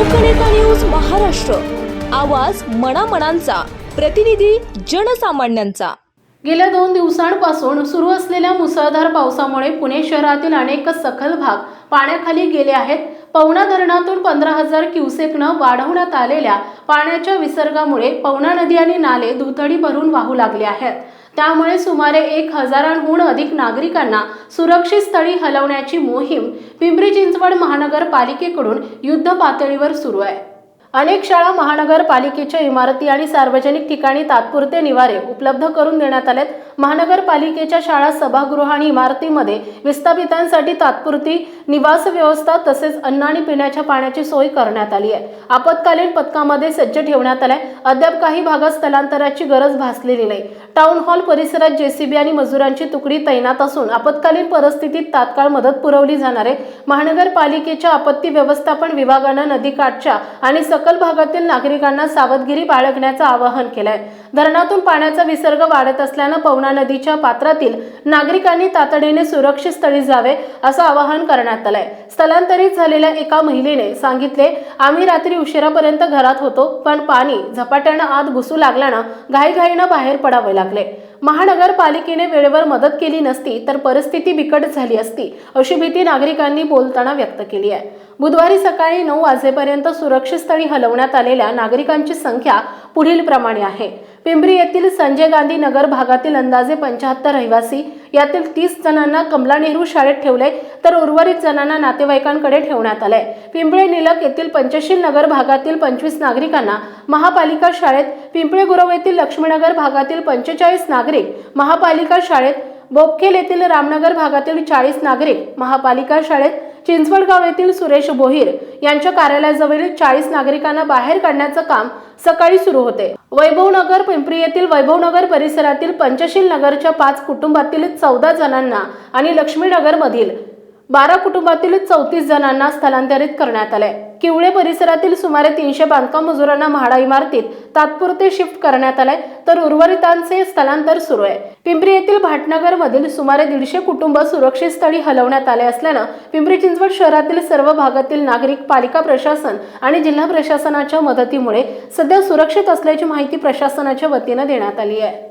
लोकनेता news Maharashtra. आवाज मनामनांचा प्रतिनिधी जनसामान्यांचा. गेल्या दोन दिवसांपासून सुरू असलेल्या मुसळधार पावसामुळे पुणे शहरातील अनेक सखल भाग पाण्याखाली गेले आहेत. पवना धरणातून पंधरा हजार क्युसेकनं वाढवण्यात आलेल्या पाण्याच्या विसर्गामुळे पवना नदी आणि नाले दुथडी भरून वाहू लागले आहेत. त्यामुळे सुमारे एक हजारांहून अधिक नागरिकांना सुरक्षित स्थळी हलवण्याची मोहीम पिंपरी चिंचवड महानगरपालिकेकडून युद्ध पातळीवर सुरू आहे. अनेक शाळा महानगरपालिकेच्या इमारती आणि सार्वजनिक ठिकाणी तात्पुरते निवारे उपलब्ध करून देण्यात आलेत. महानगरपालिकेच्या शाळा सभागृह आणि इमारतीमध्ये विस्थापितांसाठी तात्पुरती निवास व्यवस्था तसेच अन्न आणि पिण्याच्या पाण्याची सोय करण्यात आली आहे. आपत्कालीन पथकामध्ये सज्ज ठेवण्यात आलाय. अद्याप काही भागात स्थलांतराची गरज भासलेली नाही. टाउन हॉल परिसरात जेसीबी आणि मजुरांची तुकडी तैनात असून आपत्कालीन परिस्थितीत तात्काळ मदत पुरवली जाणार आहे. महानगरपालिकेच्या आपत्ती व्यवस्थापन विभागानं नदीकाठच्या आणि सकल भागातील नागरिकांना सावधगिरी बाळगण्याचं आवाहन केलंय. धरणातून पाण्याचा विसर्ग वाढत असल्यानं पवना नदीच्या पात्रातील नागरिकांनी तातडीने सुरक्षित स्थळी जावे असं आवाहन करण्यात आलंय. स्थलांतरित झालेल्या एका महिलेने सांगितले आम्ही रात्री उशिरापर्यंत घरात होतो पण पाणी झपाट्यानं आत घुसू लागल्यानं घाईघाईनं बाहेर पडावे लागले. महानगरपालिकेने वेळेवर मदत केली नसती तर परिस्थिती बिकट झाली असती अशी भीती नागरिकांनी बोलताना व्यक्त केली आहे. बुधवारी सकाळी नऊ वाजेपर्यंत सुरक्षित स्थळी हलवण्यात आलेल्या नागरिकांची संख्या पुढील प्रमाणे आहे. पिंपरी येथील संजय गांधी नगर भागातील अंदाजे पंच्याहत्तर रहिवासी यातील तीस जणांना कमला नेहरू शाळेत ठेवले तर उर्वरित जणांना नातेवाईकांकडे ठेवण्यात आलंय. पिंपळे निलक येथील पंचशील नगर भागातील पंचवीस नागरिकांना महापालिका शाळेत पिंपळे गुरव येथील लक्ष्मीनगर भागातील पंचेचाळीस नागरिक महापालिका शाळेत बोपखेल येथील रामनगर भागातील चाळीस नागरिक महापालिका शाळेत चिंचवडगाव येथील सुरेश बोहीर यांच्या कार्यालयाजवळील चाळीस नागरिकांना बाहेर काढण्याचं काम सकाळी सुरू होते. वैभवनगर पिंपरी येथील वैभवनगर परिसरातील पंचशील नगरच्या पाच कुटुंबातील चौदा जणांना आणि लक्ष्मीनगर मधील बारा कुटुंबातील चौतीस जणांना स्थलांतरित करण्यात आले. किवळे परिसरातील सुमारे तीनशे बांधकाम मजुरांना म्हाडा इमारतीत तात्पुरते शिफ्ट करण्यात आले तर उर्वरितांचे स्थलांतर सुरू आहे. पिंपरी येथील भाटनगर मधील सुमारे दीडशे कुटुंब सुरक्षित स्थळी हलवण्यात आले असल्यानं पिंपरी चिंचवड शहरातील सर्व भागातील नागरिक पालिका प्रशासन आणि जिल्हा प्रशासनाच्या मदतीमुळे सध्या सुरक्षित असल्याची माहिती प्रशासनाच्या वतीनं देण्यात आली आहे.